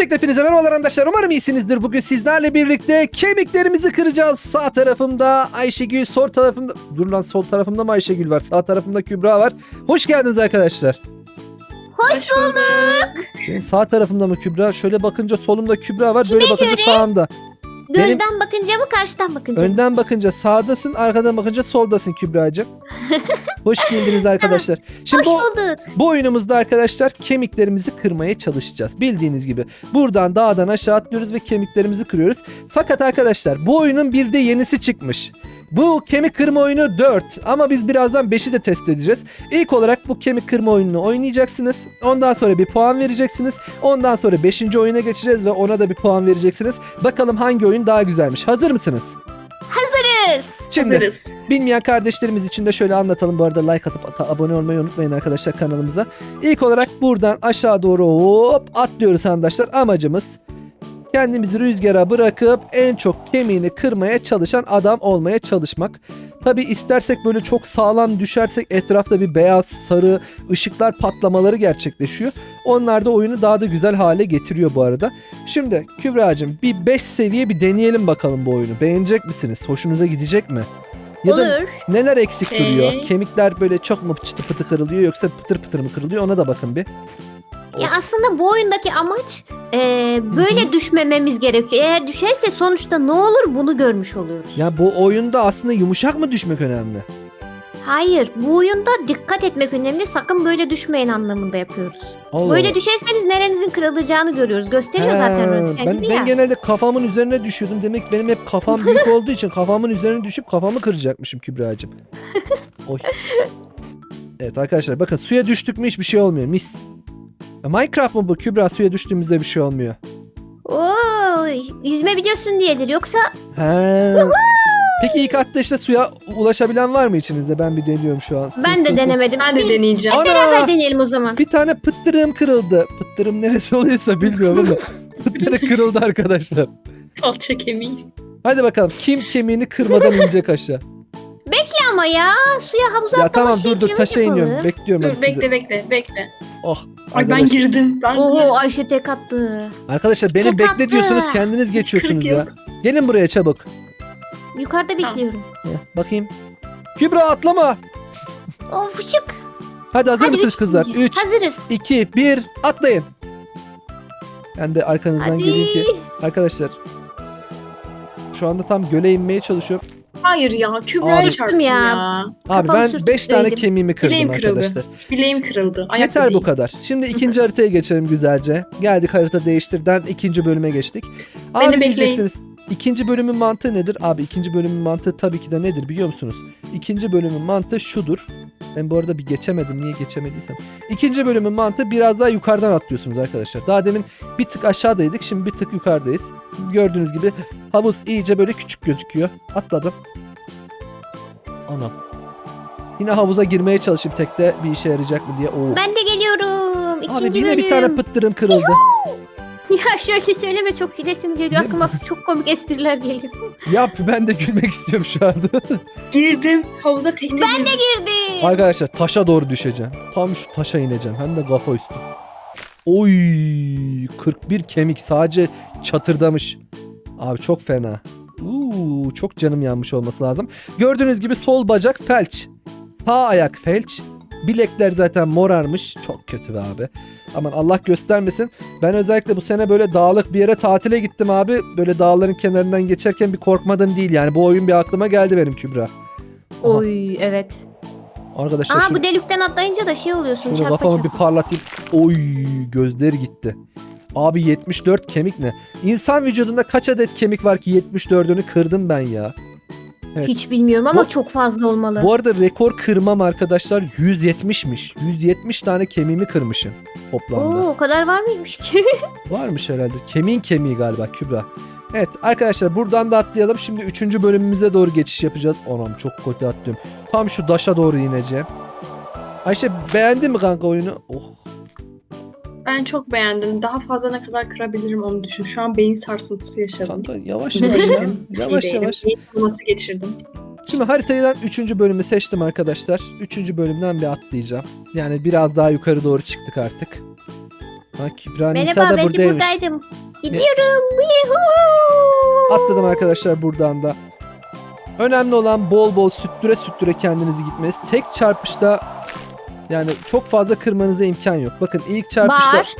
Öncelikle hepinize merhabalar arkadaşlar. Umarım iyisinizdir. Bugün sizlerle birlikte kemiklerimizi kıracağız. Sağ tarafımda Ayşegül, sol tarafımda... Dur lan sol tarafımda mı Ayşegül var? Sağ tarafımda Kübra var. Hoş geldiniz arkadaşlar. Hoş bulduk. Benim sağ tarafımda mı Kübra? Şöyle bakınca solumda Kübra var. Böyle bakınca göre? sağımda. Benim- Gözden bakınca mı karşıdan bakınca mı? Önden bakınca sağdasın, arkadan bakınca soldasın Kübra'cığım. Hoş geldiniz arkadaşlar. Şimdi Hoş bu, bulduk. bu oyunumuzda arkadaşlar kemiklerimizi kırmaya çalışacağız. Bildiğiniz gibi buradan dağdan aşağı atlıyoruz ve kemiklerimizi kırıyoruz. Fakat arkadaşlar bu oyunun bir de yenisi çıkmış. Bu kemik kırma oyunu 4 ama biz birazdan 5'i de test edeceğiz. İlk olarak bu kemik kırma oyununu oynayacaksınız. Ondan sonra bir puan vereceksiniz. Ondan sonra 5. oyuna geçeceğiz ve ona da bir puan vereceksiniz. Bakalım hangi oyun daha güzelmiş. Hazır mısınız? Hazırız. Şimdi Hazırız. Bilmeyen kardeşlerimiz için de şöyle anlatalım. Bu arada like atıp abone olmayı unutmayın arkadaşlar kanalımıza. İlk olarak buradan aşağı doğru hop atlıyoruz arkadaşlar. Amacımız kendimizi rüzgara bırakıp en çok kemiğini kırmaya çalışan adam olmaya çalışmak. Tabi istersek böyle çok sağlam düşersek etrafta bir beyaz, sarı ışıklar patlamaları gerçekleşiyor. Onlar da oyunu daha da güzel hale getiriyor bu arada. Şimdi Kübra'cığım bir 5 seviye bir deneyelim bakalım bu oyunu. Beğenecek misiniz? Hoşunuza gidecek mi? Ya da Olur. Neler eksik Ee? duruyor? Kemikler böyle çok mu çıtı pıtı kırılıyor yoksa pıtır pıtır mı kırılıyor ona da bakın bir. Ya aslında bu oyundaki amaç e, böyle düşmememiz gerekiyor. Eğer düşerse sonuçta ne olur bunu görmüş oluyoruz. Ya bu oyunda aslında yumuşak mı düşmek önemli? Hayır bu oyunda dikkat etmek önemli. Sakın böyle düşmeyin anlamında yapıyoruz. Allah Böyle Allah. düşerseniz nerenizin kırılacağını görüyoruz. Gösteriyor He, zaten röntgen ben, gibi ben ya. genelde kafamın üzerine düşüyordum. Demek benim hep kafam büyük olduğu için kafamın üzerine düşüp kafamı kıracakmışım Kübra'cığım. Oy. Evet arkadaşlar bakın suya düştük mü hiçbir şey olmuyor mis. Ya Minecraft mı bu Kübra suya düştüğümüzde bir şey olmuyor. Oo, yüzme biliyorsun diyedir. Yoksa He. Peki ilk atlayışta suya ulaşabilen var mı içinizde? Ben bir deniyorum şu an. Su- ben su- de su. denemedim. Ben de Bir deneyeceğim. Ana! beraber deneyelim o zaman. Bir tane pıttırığım kırıldı. Pıttırım neresi oluyorsa bilmiyorum ama pıttırık kırıldı arkadaşlar. Kalça kemiği. Hadi bakalım kim kemiğini kırmadan inecek aşağı. Ama ya suya havuza ya atlama tamam şey dur dur taşa yapalım. iniyorum. Bekliyorum hadi Dur bekle sizi. bekle bekle. Oh Ay ben arkadaşlar. girdim. Ben Oho Ayşe tek attı. Arkadaşlar benim Tek bekle attı. diyorsunuz kendiniz geçiyorsunuz ya. Gelin buraya çabuk. Yukarıda Tamam. bekliyorum. Heh, Bakayım. Kübra atlama. Of şık. Hadi hazır Hadi mısınız üç kızlar? deyince. 3, Hazırız. 2, 1 atlayın. Ben de arkanızdan Hadi. geleyim ki. Arkadaşlar. Şu anda tam göle inmeye çalışıyorum. Hayır ya Abi- Kübra'ya çarptım ya. ya. Abi ben 5 tane sürtükleydim. kemiğimi kırdım Bileğim kırıldı. arkadaşlar. Bileğim kırıldı. Ayak Yeter bu kadar. Şimdi ikinci haritaya geçelim güzelce. Geldik harita değiştirden ikinci bölüme geçtik. Abi Beni bekleyin. diyeceksiniz ikinci bölümün mantığı nedir? Abi ikinci bölümün mantığı tabii ki de nedir biliyor musunuz? İkinci bölümün mantığı şudur. Ben bu arada bir geçemedim. Niye geçemediysem. İkinci bölümün mantığı biraz daha yukarıdan atlıyorsunuz arkadaşlar. Daha demin bir tık aşağıdaydık. Şimdi bir tık yukarıdayız. Gördüğünüz gibi havuz iyice böyle küçük gözüküyor. Atladım. Anam. Yine havuza girmeye çalışayım tekte bir işe yarayacak mı diye. Oo. Ben de geliyorum. İkinci Abi yine bölüm. bir tane pıttırım kırıldı. Ya şöyle söyleme çok gülesim geliyor. Aklıma çok komik espriler geliyor. Yap ben de gülmek istiyorum şu anda. Girdim. Havuza tekne Ben de girdim. girdim. Arkadaşlar taşa doğru düşeceğim. Tam şu taşa ineceğim. Hem de kafa üstü. Oy 41 kemik sadece çatırdamış. Abi çok fena. Uuu çok canım yanmış olması lazım. Gördüğünüz gibi sol bacak felç. Sağ ayak felç. Bilekler zaten morarmış. Çok kötü be abi. Aman Allah göstermesin. Ben özellikle bu sene böyle dağlık bir yere tatile gittim abi. Böyle dağların kenarından geçerken bir korkmadım değil yani. Bu oyun bir aklıma geldi benim Kübra. Aha. Oy evet. Arkadaşlar Aa şu- bu delikten atlayınca da şey oluyorsun. Şunu çarpa kafamı bir parlatayım. Oy gözleri gitti. Abi 74 kemik ne? İnsan vücudunda kaç adet kemik var ki 74'ünü kırdım ben ya. Evet. Hiç bilmiyorum ama Bu- çok fazla olmalı. Bu arada rekor kırmam arkadaşlar 170'miş. 170 tane kemiğimi kırmışım toplamda. Oo o kadar var mıymış ki? Varmış herhalde. Kemiğin kemiği galiba Kübra. Evet arkadaşlar buradan da atlayalım. Şimdi 3. bölümümüze doğru geçiş yapacağız. Anam çok kötü atlıyorum. Tam şu daşa doğru ineceğim. Ayşe beğendin mi kanka oyunu? Oh Ben çok beğendim. Daha fazla ne kadar kırabilirim onu düşün. Şu an beyin sarsıntısı yaşadım. kanka yavaş yavaş ya. Yavaş yavaş. Beyin kanaması geçirdim. Şimdi haritadan 3. bölümü seçtim arkadaşlar. 3. bölümden bir atlayacağım. Yani biraz daha yukarı doğru çıktık artık. Ha Kübra Nisa Merhaba da ben de buradaymış. buradaydım. Gidiyorum. Yuhuu. Atladım arkadaşlar buradan da. Önemli olan bol bol süttüre süttüre kendinizi gitmeniz. Tek çarpışta yani çok fazla kırmanıza imkan yok. Bakın ilk çarpışta Var.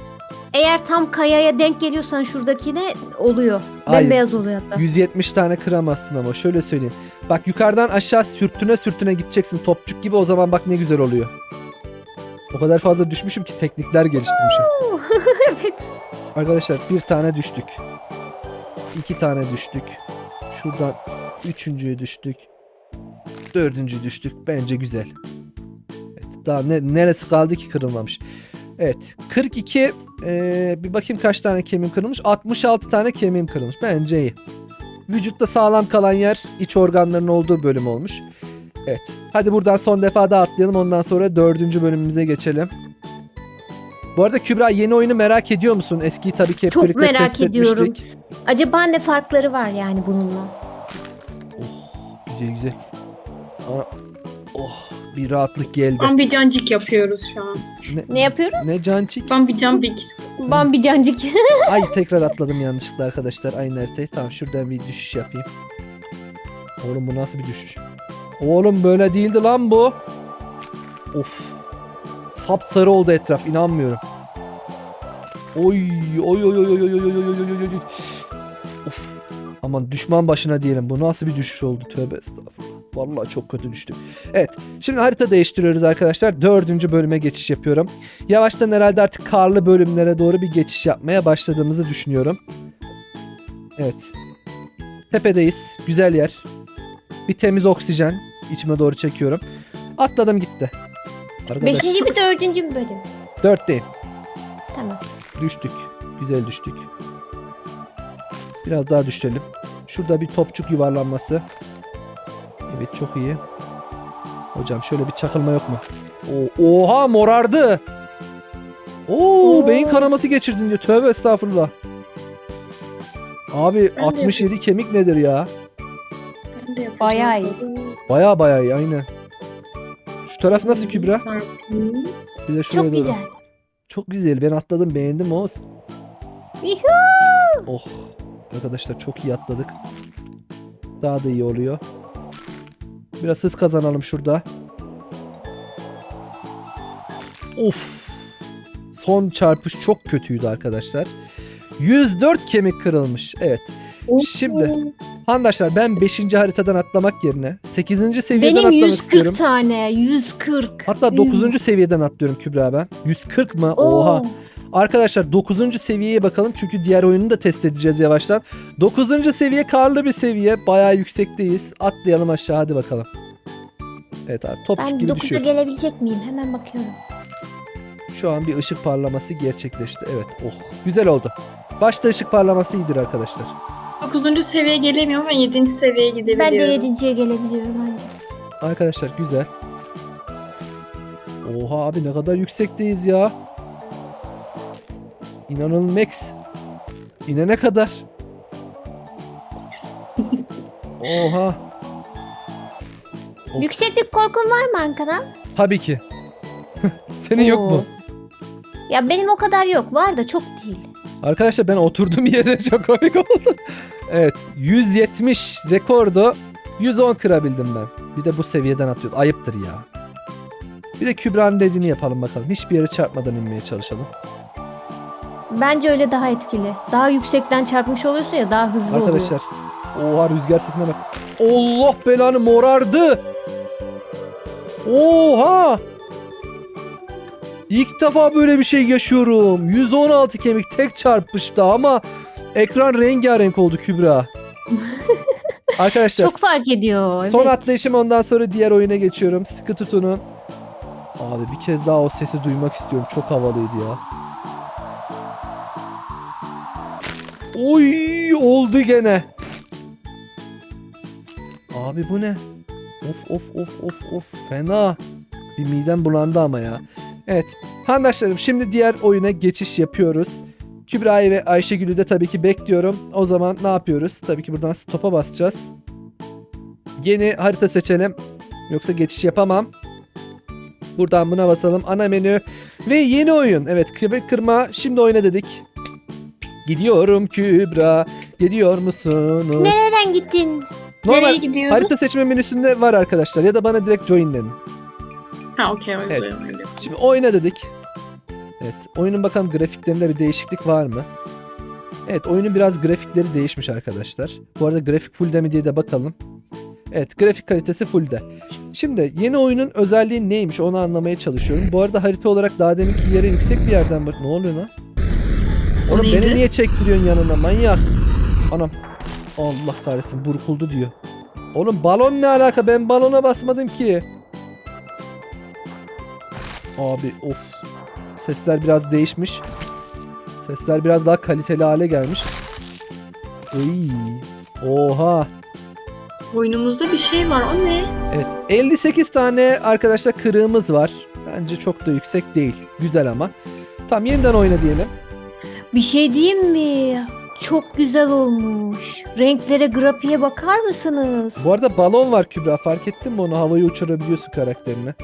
Eğer tam kayaya denk geliyorsan şuradakine oluyor. Hayır. Bembeyaz oluyor hatta. 170 tane kıramazsın ama şöyle söyleyeyim. Bak yukarıdan aşağı sürtüne sürtüne gideceksin topçuk gibi o zaman bak ne güzel oluyor. O kadar fazla düşmüşüm ki teknikler geliştirmişim. evet. Arkadaşlar bir tane düştük. İki tane düştük. Şuradan üçüncüye düştük. Dördüncü düştük. Bence güzel. Daha ne, neresi kaldı ki kırılmamış. Evet 42 eee, bir bakayım kaç tane kemiğim kırılmış. 66 tane kemiğim kırılmış. Bence iyi. Vücutta sağlam kalan yer iç organların olduğu bölüm olmuş. Evet. Hadi buradan son defa daha atlayalım. Ondan sonra dördüncü bölümümüze geçelim. Bu arada Kübra yeni oyunu merak ediyor musun? Eskiyi tabii ki hep Çok birlikte merak test ediyorum. etmiştik. Acaba ne farkları var yani bununla? Oh, güzel güzel. Ana- Oh, bir rahatlık geldi. Bambi cancık yapıyoruz şu an. Ne yapıyoruz? Ne cancik? Bambi cambik. Bambi cancık. Ay tekrar atladım yanlışlıkla arkadaşlar aynı haritayı. Tamam şuradan bir düşüş yapayım. Oğlum bu nasıl bir düşüş? Oğlum böyle değildi lan bu. Of. Sapsarı oldu etraf inanmıyorum. Oy oy oy oy oy oy oy oy oy oy oy oy. Of. Aman düşman başına diyelim. Bu nasıl bir düşüş oldu? Tövbe estağfurullah. Vallahi çok kötü düştük. Evet. Şimdi harita değiştiriyoruz arkadaşlar. Dördüncü bölüme geçiş yapıyorum. Yavaştan herhalde artık karlı bölümlere doğru bir geçiş yapmaya başladığımızı düşünüyorum. Evet. Tepedeyiz. Güzel yer. Bir temiz oksijen. içime doğru çekiyorum. Atladım gitti. Arkadaş, Beşinci mi dördüncü mü bölüm? dörtteyim. Tamam. Düştük. Güzel düştük. Biraz daha düşelim. Şurada bir topçuk yuvarlanması. Evet çok iyi. Hocam şöyle bir çakılma yok mu? Oo, oha morardı. Oo, Oo. beyin kanaması geçirdin diyor. Tövbe estağfurullah. Abi Ben de 67 kemik nedir ya? Ben de yapacağım. Bayağı iyi. Baya baya iyi aynen. Şu taraf nasıl Kübra? Çarpı. Bir de şuraya Çok doğru. güzel. Çok güzel. Ben atladım beğendim Oğuz. Yuhuu. Oh. Arkadaşlar çok iyi atladık. Daha da iyi oluyor. Biraz hız kazanalım şurada. Of. Son çarpış çok kötüydü arkadaşlar. 104 kemik kırılmış. Evet. Şimdi arkadaşlar ben 5. haritadan atlamak yerine 8. seviyeden Benim atlamak 140 istiyorum. tane. 140. Hatta 9. seviyeden atlıyorum Kübra ben. 140 mı? Oo. Oha. Arkadaşlar 9. seviyeye bakalım çünkü diğer oyunu da test edeceğiz yavaştan. 9. seviye karlı bir seviye. Bayağı yüksekteyiz. Atlayalım aşağı hadi bakalım. Evet abi topçuk Ben gibi 9'a düşüyor. gelebilecek miyim? Hemen bakıyorum. Şu an bir ışık parlaması gerçekleşti. Evet oh güzel oldu. Başta ışık parlaması iyidir arkadaşlar. 9. seviyeye gelemiyorum ama 7. seviyeye gidebiliyorum. Ben de 7.ye gelebiliyorum ancak. Arkadaşlar güzel. Oha abi ne kadar yüksekteyiz ya. İnanılmaz. İnene kadar. Oha. Of. Yükseklik korkun var mı Ankara'dan? Tabii ki. Senin yok mu? Ya benim o kadar yok. Var da çok değil. Arkadaşlar ben oturduğum yere çok komik oldu. evet 170 rekordu 110 kırabildim ben. Bir de bu seviyeden atıyoruz. Ayıptır ya. Bir de Kübra'nın dediğini yapalım bakalım. Hiçbir yere çarpmadan inmeye çalışalım. Bence öyle daha etkili. Daha yüksekten çarpmış oluyorsun ya daha hızlı oluyor. Arkadaşlar. Oha rüzgar sesine bak. Allah belanı morardı. Oha. İlk defa böyle bir şey yaşıyorum. 116 kemik tek çarpışta ama ekran rengarenk oldu Kübra. Arkadaşlar Çok fark ediyor. son evet. atlayışım ondan sonra diğer oyuna geçiyorum. Sıkı tutunun. Abi bir kez daha o sesi duymak istiyorum. Çok havalıydı ya. Oy oldu gene. Abi bu ne? Of of of of of fena. Bir midem bulandı ama ya. Evet. Handaşlarım şimdi diğer oyuna geçiş yapıyoruz. Kübra'yı ve Ayşegül'ü de tabii ki bekliyorum. O zaman ne yapıyoruz? Tabii ki buradan stop'a basacağız. Yeni harita seçelim. Yoksa geçiş yapamam. Buradan buna basalım. Ana menü ve yeni oyun. Evet köpek kırma. Şimdi oyna dedik. Gidiyorum Kübra. Gidiyor musunuz? Nereden gittin? Normal Nereye gidiyoruz? harita seçme menüsünde var arkadaşlar. Ya da bana direkt joinlenin. Ha okey Evet. Şimdi oyna dedik. Evet. Oyunun bakalım grafiklerinde bir değişiklik var mı? Evet oyunun biraz grafikleri değişmiş arkadaşlar. Bu arada grafik full'de mi diye de bakalım. Evet grafik kalitesi full'de. Şimdi yeni oyunun özelliği neymiş onu anlamaya çalışıyorum. Bu arada harita olarak daha deminki yere yüksek bir yerden bak. Ne oluyor lan? Oğlum beni neydi? niye çektiriyorsun yanına manyak? Anam. Allah kahretsin burkuldu diyor. Oğlum balon ne alaka? Ben balona basmadım ki. Abi of. Sesler biraz değişmiş. Sesler biraz daha kaliteli hale gelmiş. Iy. Oha. Oyunumuzda bir şey var o ne? Evet 58 tane arkadaşlar kırığımız var. Bence çok da yüksek değil. Güzel ama. Tamam yeniden oyna diyelim. Bir şey diyeyim mi? Çok güzel olmuş. Renklere, grafiğe bakar mısınız? Bu arada balon var Kübra fark ettin mi onu havaya uçurabiliyorsun karakterini.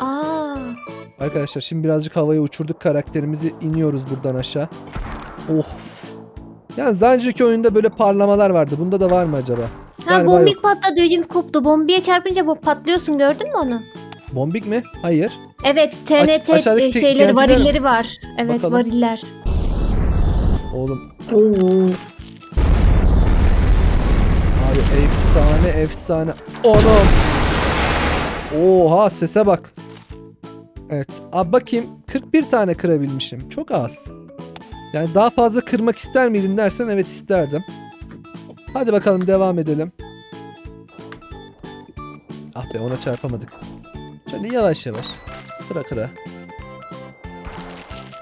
Aa, Arkadaşlar şimdi birazcık havaya uçurduk karakterimizi iniyoruz buradan aşağı. Of. Yani daha önceki oyunda böyle parlamalar vardı. Bunda da var mı acaba? ha Galiba bombik patladı ödüm koptu. Bombiye çarpınca bu patlıyorsun gördün mü onu? Bombik mi? Hayır. Evet TNT aşağıdaki te- şeyleri varilleri var. Evet Bakalım. variller. Oğlum Oo. abi efsane efsane. Anam. Oha sese bak. Evet. Abi bakayım 41 tane kırabilmişim. Çok az. Yani daha fazla kırmak ister miydin dersen evet isterdim. Hadi bakalım devam edelim. Ah be ona çarpamadık. Şöyle yavaş yavaş. Kıra kıra.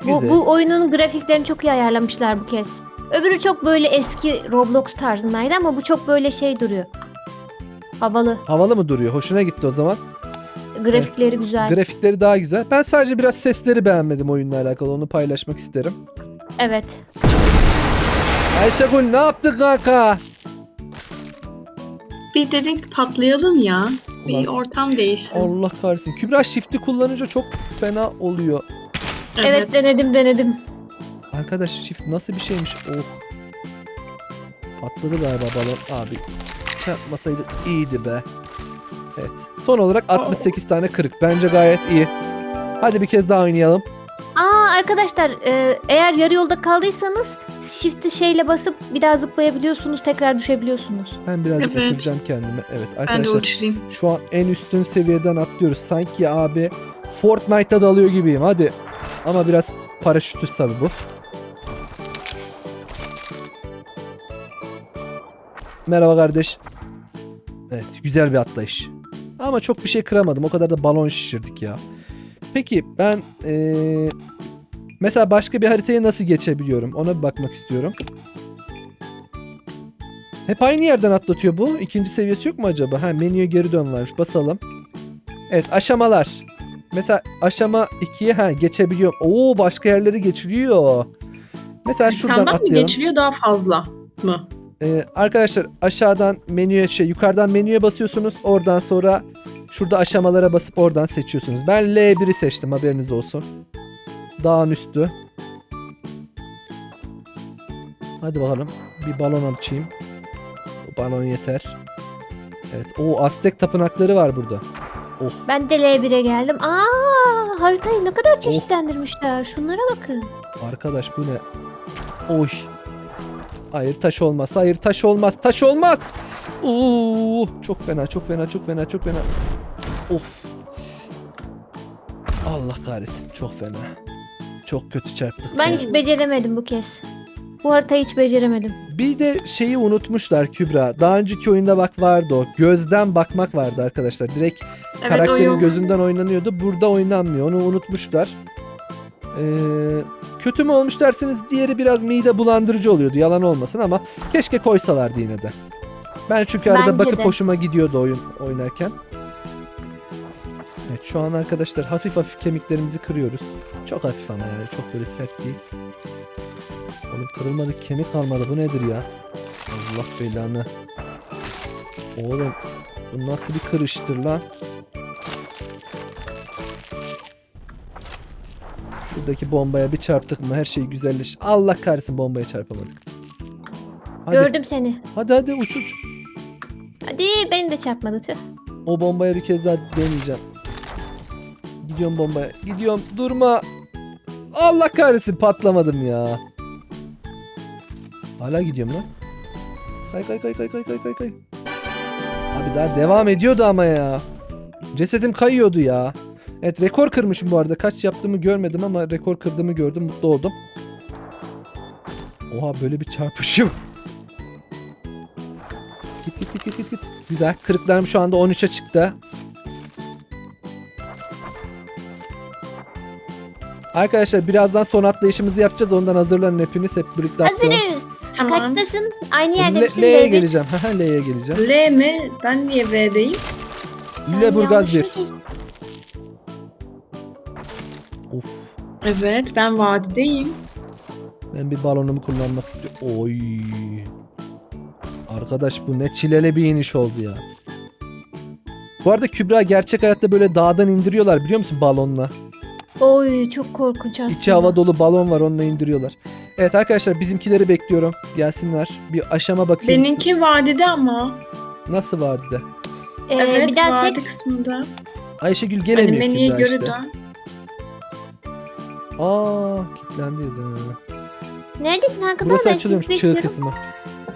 Bu, Güzel. bu oyunun grafiklerini çok iyi ayarlamışlar bu kez. Öbürü çok böyle eski Roblox tarzındaydı ama bu çok böyle şey duruyor. Havalı. Havalı mı duruyor? Hoşuna gitti o zaman. Grafikleri güzel. Grafikleri daha güzel. Ben sadece biraz sesleri beğenmedim oyunla alakalı. Onu paylaşmak isterim. evet. Ayşegül ne yaptın kanka? Bir dedik patlayalım ya. Bir Ulan- ortam değişsin. Allah kahretsin. Kübra shift'i kullanınca çok fena oluyor. Evet, denedim denedim. Arkadaş shift nasıl bir şeymiş? Oh. Patladı galiba balon. Abi çarpmasaydı iyiydi be. Evet. Son olarak 68 tane kırık. Bence gayet iyi. Hadi bir kez daha oynayalım. Aa arkadaşlar e, eğer yarı yolda kaldıysanız shift'i şeyle basıp bir daha zıplayabiliyorsunuz tekrar düşebiliyorsunuz. Ben birazcık Evet. uçuracağım kendimi. Evet Ben de arkadaşlar uçurayım. şu an en üstün seviyeden atlıyoruz. Sanki abi Fortnite'da dalıyor gibiyim. Hadi. Ama biraz paraşütü tabii bu. Merhaba kardeş. Evet güzel bir atlayış. Ama çok bir şey kıramadım. O kadar da balon şişirdik ya. Peki ben eee, mesela başka bir haritaya nasıl geçebiliyorum? Ona bir bakmak istiyorum. Hep aynı yerden atlatıyor bu. İkinci seviyesi yok mu acaba? Ha menüye geri dön varmış. Basalım. Evet aşamalar. Mesela aşama 2'ye ha geçebiliyorum. Oo başka yerleri geçiliyor. Mesela şuradan atlayalım. geçiliyor daha fazla mı? Ee, arkadaşlar aşağıdan menüye şey yukarıdan menüye basıyorsunuz. Oradan sonra şurada aşamalara basıp oradan seçiyorsunuz. Ben L1'i seçtim haberiniz olsun. Dağın üstü. Hadi bakalım. Bir balon açayım. Balon yeter. Evet. O Aztek tapınakları var burada. Oh. Ben de L1'e geldim. Aa haritayı ne kadar çeşitlendirmişler. Şunlara bakın. Arkadaş bu ne? Oy. Hayır taş olmaz. Hayır taş olmaz. Taş olmaz. Oo, çok fena, çok fena, çok fena, çok fena. Of. Allah kahretsin. Çok fena. Çok kötü çarptık. Ben seni. hiç beceremedim bu kez. Bu haritayı hiç beceremedim. Bir de şeyi unutmuşlar Kübra. Daha önceki oyunda bak vardı o. Gözden bakmak vardı arkadaşlar. Direkt Evet o karakterin yok. gözünden oynanıyordu. Burada oynanmıyor. Onu unutmuşlar. Ee, kötü mü olmuş derseniz diğeri biraz mide bulandırıcı oluyordu. Yalan olmasın ama keşke koysalardı yine de. Ben çünkü arada Bence bakıp de. hoşuma gidiyordu oyun oynarken. Evet şu an arkadaşlar hafif hafif kemiklerimizi kırıyoruz. Çok hafif ama yani çok böyle sert değil. Oğlum kırılmadı kemik kalmadı bu nedir ya? Allah belanı. Oğlum bu nasıl bir kırıştır lan? Şuradaki bombaya bir çarptık mı her şey güzelleş. Allah kahretsin bombaya çarpamadık. Hadi. Gördüm seni. Hadi hadi uç uç. Hadi beni de çarpmadı tüh. O bombaya bir kez daha deneyeceğim. Gidiyorum bombaya. Gidiyorum. Durma. Allah kahretsin patlamadım ya. Hala gidiyorum lan. Kay kay kay kay kay kay kay kay. Abi daha devam ediyordu ama ya. Cesedim kayıyordu ya. Evet rekor kırmışım bu arada. Kaç yaptığımı görmedim ama rekor kırdığımı gördüm. Mutlu oldum. Oha böyle bir çarpışım. Git git git git git. git. Güzel. Kırıklarım şu anda 13'e çıktı. Arkadaşlar birazdan son atlayışımızı yapacağız. Ondan hazırlanın hepiniz. Hep birlikte atlayalım. Hazırız. Tamam. Kaçtasın? Aynı yerde Le- misin? L'ye L1? geleceğim. L'ye geleceğim. L mi? Ben niye V'deyim? Sen Lüleburgaz 1. yanlış mı seçtin? Of. Evet ben vadideyim. Ben bir balonumu kullanmak istiyorum. Oy. Arkadaş bu ne çileli bir iniş oldu ya. Bu arada Kübra gerçek hayatta böyle dağdan indiriyorlar biliyor musun balonla? Oy çok korkunç aslında. İçi hava dolu balon var onunla indiriyorlar. Evet arkadaşlar bizimkileri bekliyorum. Gelsinler. Bir aşama bakayım. Benimki vadide ama. Nasıl vadide? Ee, evet bir daha vadi seç. kısmında. Ayşegül Hani gelemiyor menüye Kübra göre işte. dön. Aa kilitlendiyiz ha. Neredesin Hakan? Burası Ben açılıyormuş çığ bekliyorum. kısmı.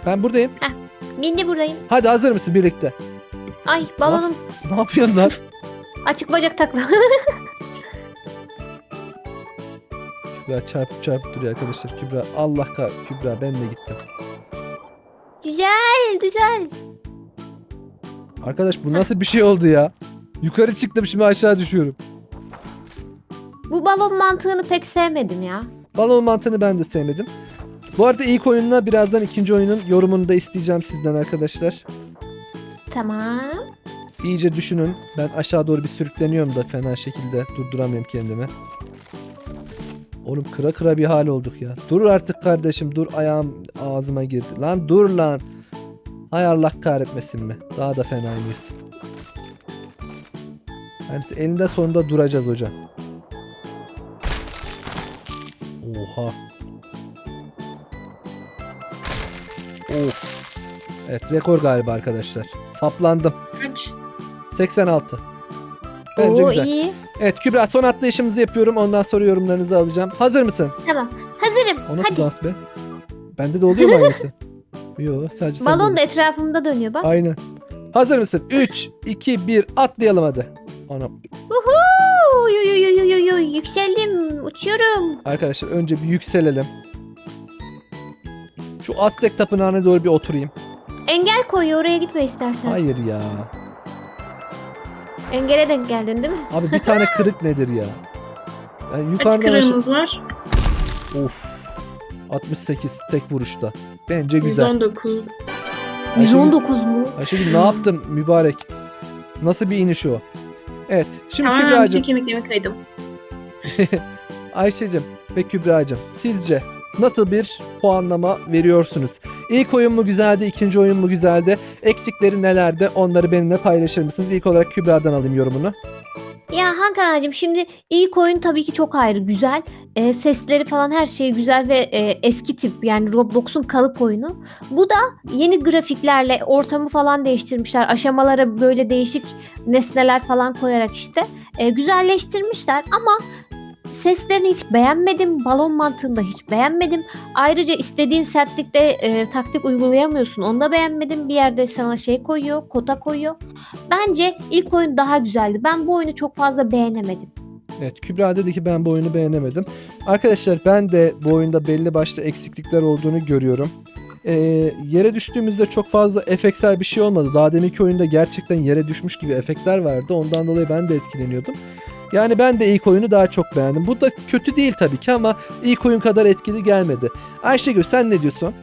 Ben buradayım. Ben de buradayım. Hadi hazır mısın birlikte? Ay balonum Ne yapıyorsun lan? açık bacak takla. Kübra çarpıp çarpıp duruyor arkadaşlar. Kübra Allah kah Kübra ben de gittim. güzel güzel. Arkadaş bu nasıl bir şey oldu ya? Yukarı çıktım şimdi aşağı düşüyorum. Bu balon mantığını pek sevmedim ya. Balon mantığını ben de sevmedim. Bu arada ilk oyunla birazdan ikinci oyunun yorumunu da isteyeceğim sizden arkadaşlar. Tamam. İyice düşünün. Ben aşağı doğru bir sürükleniyorum da fena şekilde durduramıyorum kendimi. Oğlum kıra kıra bir hal olduk ya. Dur artık kardeşim dur ayağım ağzıma girdi. Lan dur lan. Hay Allah kahretmesin mi? Daha da fenaymış. Yani elinde sonunda duracağız hocam. Oha. Of. Evet rekor galiba arkadaşlar. Saplandım. Kaç? 86. Bence Oo güzel. iyi. Evet Kübra son atlayışımızı yapıyorum. Ondan sonra yorumlarınızı alacağım. Hazır mısın? Tamam. Hazırım. O nasıl Hadi. dans be? Bende de oluyor mu aynısı? Yok sadece sende Balon da etrafımda dönüyor bak. Aynen. Hazır mısın? 3, 2, 1 atlayalım hadi. Anam. Uy, uy, uy, uy, uy, uy, Yükseldim. Uçuyorum. Arkadaşlar önce bir yükselelim. Şu Aztek tapınağına doğru bir oturayım. Engel koyuyor oraya gitme istersen. Hayır ya. Engele denk geldin değil mi? Abi bir tane kırık nedir ya? Yani Kaç yukarıdan aşağı... kırığımız var? Of. 68 tek vuruşta. Bence güzel. 119. Ayşegül- 119 mu? Ayşegül ne yaptın mübarek? Nasıl bir iniş o? Evet. Şimdi Tamam Kübra'cığım, bütün kemiklerimi kaydım. Ayşe'cim ve Kübra'cığım sizce nasıl bir puanlama veriyorsunuz? İlk oyun mu güzeldi, ikinci oyun mu güzeldi? Eksikleri nelerdi? Onları benimle paylaşır mısınız? İlk olarak Kübra'dan alayım yorumunu. Ya Hakan'cığım şimdi ilk oyun tabii ki çok ayrı güzel. Ee, sesleri falan her şey güzel ve e, eski tip yani Roblox'un kalıp oyunu. Bu da yeni grafiklerle ortamı falan değiştirmişler. Aşamalara böyle değişik nesneler falan koyarak işte e, güzelleştirmişler ama seslerini hiç beğenmedim. Balon mantığını da hiç beğenmedim. Ayrıca istediğin sertlikte e, taktik uygulayamıyorsun. Onu da beğenmedim. Bir yerde sana şey koyuyor, kota koyuyor. Bence ilk oyun daha güzeldi. Ben bu oyunu çok fazla beğenemedim. Evet Kübra dedi ki ben bu oyunu beğenemedim. Arkadaşlar ben de bu oyunda belli başlı eksiklikler olduğunu görüyorum. Ee, yere düştüğümüzde çok fazla efeksel bir şey olmadı. Daha deminki oyunda gerçekten yere düşmüş gibi efektler vardı. Ondan dolayı ben de etkileniyordum. Yani ben de ilk oyunu daha çok beğendim. Bu da kötü değil tabii ki ama ilk oyun kadar etkili gelmedi. Ayşegül sen ne diyorsun?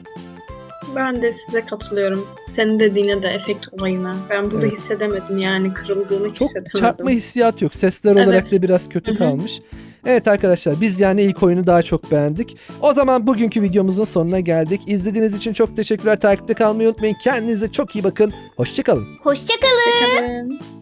Ben de size katılıyorum. Senin dediğine de efekt olayına. Ben burada Evet. hissedemedim yani kırıldığını Çok hissedemedim. çarpma hissiyatı yok. Sesler Evet. olarak da biraz kötü Hı hı. kalmış. Evet arkadaşlar biz yani ilk oyunu daha çok beğendik. O zaman bugünkü videomuzun sonuna geldik. İzlediğiniz için çok teşekkürler. Takipte kalmayı unutmayın. Kendinize çok iyi bakın. Hoşçakalın. Hoşçakalın. Hoşçakalın.